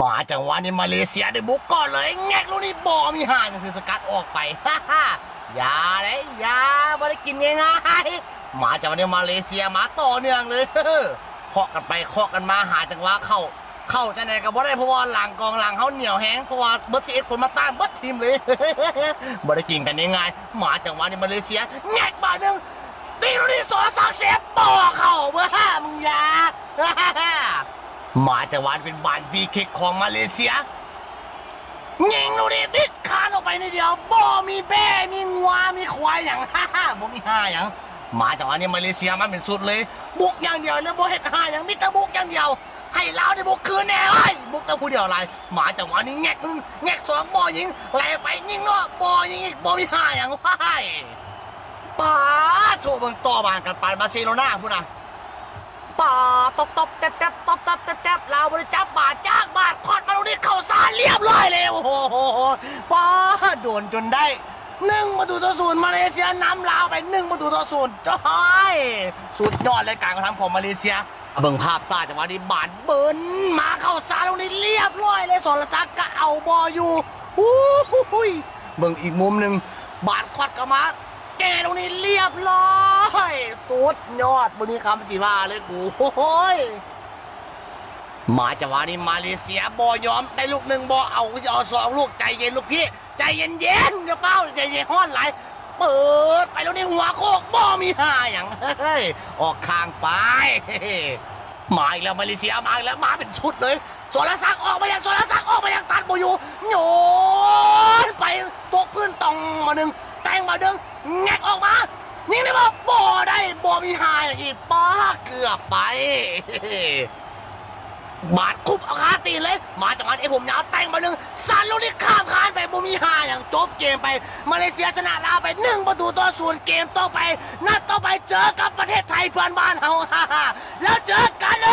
มาจังหวะนี้มาเลเซียได้บุกก่อนเลยแงกลูกนี้บอมีห่างคือสกัดออกไปฮ่าฮ่าอย่าเลยอย่าไม่ได้กินง่ายๆมาจังหวะนี้มาเลเซียมาต่อเนื่องเลยเคาะกันไปเคาะกันมาหาจังหวะเข้า เข้าจะไหนก็บ่ได้เพราะว่าหลังกองหลังเขาเหนียวแห้งเพราะว่าเบิร์ดเอ็ดคนมาต้านเบิร์ทีมเลยบ่ได้กินกันง่ายๆมาจังหวะนี้มาเลเซียแงกบาหนึ่งตีลูกนี้สอนสักเสียบอเข้าเมื่อมึงย่า มาจังหวะเป็นบานฟรีคิกของมาเลเซียยิงลูกนี้ติดคานออกไปนิดเดียวบ่มีแบ่มีงัวมีควายอย่างฮ่าฮ่าบ่มีห้าอย่างมาจังหวะนี้มาเลเซียมาเป็นสุดเลย บุกอย่างเดียวเลยบ่เฮ็ดห้าอย่างมิตรบุกอย่างเดียว ให้ลาได้บุกคืนแน่เอ้ยบุกแต่ผู้เดียวอะไรมาจังหวะนี้แงกนึ่งแงกสองบ่ยิงแลไปยิงเนาะบ่ยิงอีกบ่มีห้าอย่างว้ายป้าโชว์เบิ่งต่อบานกันปานบาร์เซโลนาพุ่นน่ะ ป่าตบตบแตบแตบตบตบแตบแตบเราบริจับบาดจ้างบาดคอดมาตรงนี้เข้าสารเรียบร้อยเลยโอ้โหป้าโดนจนได้หนึ่งประตูต่อศูนย์มาเลเซียนำลาวไปหนึ่งประตูต่อศูนย์จ้อยสุดยอดเลยการกระทำของมาเลเซียเบิ่งภาพซาจังหวะนี้บาดเบิร์นมาเข้าสารตรงนี้เรียบร้อยเลยสรศักดิ์ก็เอาบออยู่หูหูยเบิ่งอีกมุมหนึ่งบาดควอดกลับมา กตรงนี้เรียบร้อยสุดยอดบนนี้คำสิว่าเลยกูโอ้ยมาจังหวะนี้มาเลเซียบอยอมได้ลูกหนึ่งบอเอาจะเอาสองลูกใจเย็นลูกพี่ ใจเย็นเย็นๆอย่าเฝ้าใจเย็นห้อนไหลเปิดไปแล้วนี่หัวโคกบอมีหาอย่างเฮ้ยออกข้างไปมาอีกแล้วมาเลเซียมาอีกแล้วมาเป็นชุดเลยโซลาซักออกมาอย่างโซลาซักออกมาอย่างตันโบยูโยนไปตกพื้นตองมาหนึ่ง แตงมาดึงแงกออกมายิงได้ป่ะบ่ได้บ่มีหายอีกป้าเกือบไปบาดคุบอาขาตีเลย มาจากนั้นไอ้ผมยาวแต่งมาหนึ่งสันลูกนี้ข้ามคานไปบ่มีหาอย่างจบเกมไป มาเลเซียชนะลาวไปหนึ่งประตูต่อศูนย์เกมต่อไป นัดต่อไปเจอกับประเทศไทยเพื่อนบ้านเฮาฮ่าแล้วเจอกันเล